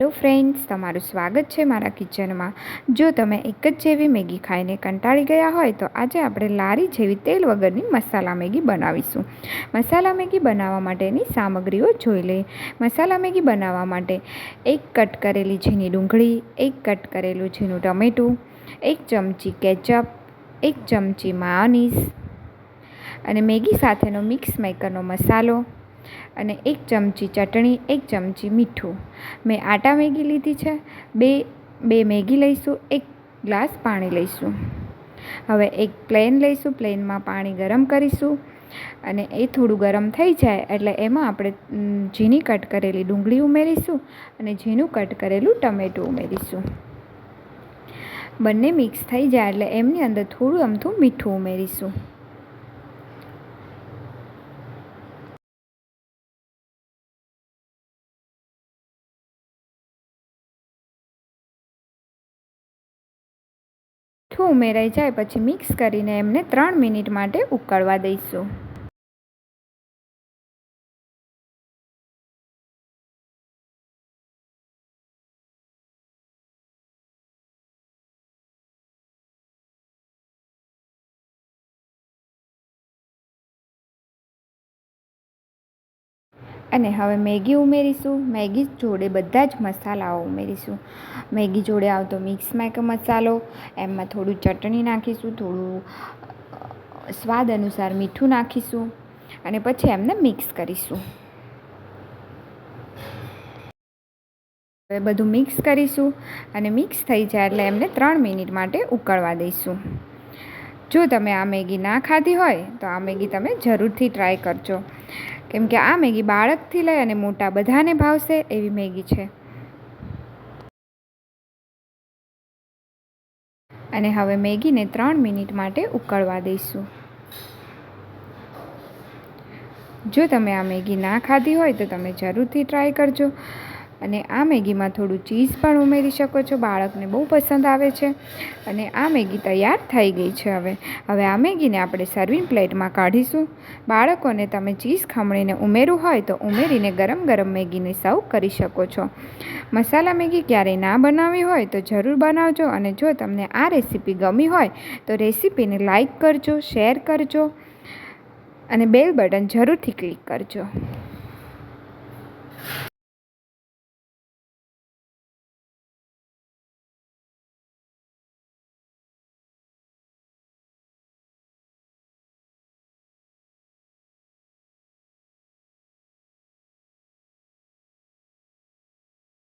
Hello friends, તમારું સ્વાગત છે મારા કિચનમાં. જો તમે એક જ જેવી મેગી ખાઈને કંટાળી ગયા હોય, તો આજે આપણે લારી જેવી તેલ વગરની મસાલા મેગી બનાવીશું. મસાલા મેગી બનાવવા માટેની સામગ્રીઓ જોઈ લઈએ. મસાલા મેગી બનાવવા માટે એક કટ કરેલી ઝીણી ડુંગળી, એક કટ કરેલું ઝીણું ટમેટું, એક ચમચી કેચઅપ, એક ચમચી માયોનીઝ અને મેગી સાથેનો મિક્સ મેકરનો મસાલો અને એક ચમચી ચટણી, એક ચમચી મીઠું. મેં આટા મેગી લીધી છે. બે બે મેગી લઈશું, એક ગ્લાસ પાણી લઈશું. હવે એક પ્લેન લઈશું, પ્લેનમાં પાણી ગરમ કરીશું. અને એ થોડું ગરમ થઈ જાય એટલે એમાં આપણે ઝીણી કટ કરેલી ડુંગળી ઉમેરીશું અને ઝીણું કટ કરેલું ટમેટું ઉમેરીશું. બંને મિક્સ થઈ જાય એટલે એમની અંદર થોડું અમથું મીઠું ઉમેરીશું. મીઠું ઉમેરાઈ જાય પછી મિક્સ કરીને એમને ત્રણ મિનિટ માટે ઉકળવા દઈશું. અને હવે મેગી ઉમેરીશું. મેગી જોડે બધા જ મસાલાઓ ઉમેરીશું. મેગી જોડે આવતો મિક્સ મેક મસાલો, એમાં થોડું ચટણી નાખીશું, થોડું સ્વાદ અનુસાર મીઠું નાખીશું અને પછી એમને મિક્સ કરીશું. હવે બધું મિક્સ કરીશું અને મિક્સ થઈ જાય એટલે એમને ત્રણ મિનિટ માટે ઉકળવા દઈશું. જો તમે આ મેગી ના ખાધી હોય, તો આ મેગી તમે જરૂરથી ટ્રાય કરજો. કેમ કે આ મેગી બાળકથી લઈ અને મોટા બધાને ભાવશે એવી મેગી છે. અને હવે મેગીને ત્રણ મિનિટ માટે ઉકળવા દઈશું. જો તમે આ મેગી ના ખાધી હોય, તો તમે જરૂરથી ટ્રાય કરજો. અને આ મેગીમાં થોડું ચીઝ પણ ઉમેરી શકો છો. બાળકને બહુ પસંદ આવે છે. અને આ મેગી તૈયાર થઈ ગઈ છે હવે. હવે આ મેગીને આપણે સર્વિંગ પ્લેટમાં કાઢીશું. બાળકોને તમે ચીઝ ખમણીને ઉમેરવું હોય તો ઉમેરીને ગરમ ગરમ મેગીને સર્વ કરી શકો છો. મસાલા મેગી ક્યારેય ના બનાવી હોય તો જરૂર બનાવજો અને જો તમને આ રેસીપી ગમી હોય તો રેસીપીને લાઈક કરજો, શેર કરજો અને બેલ બટન જરૂરથી ક્લિક કરજો.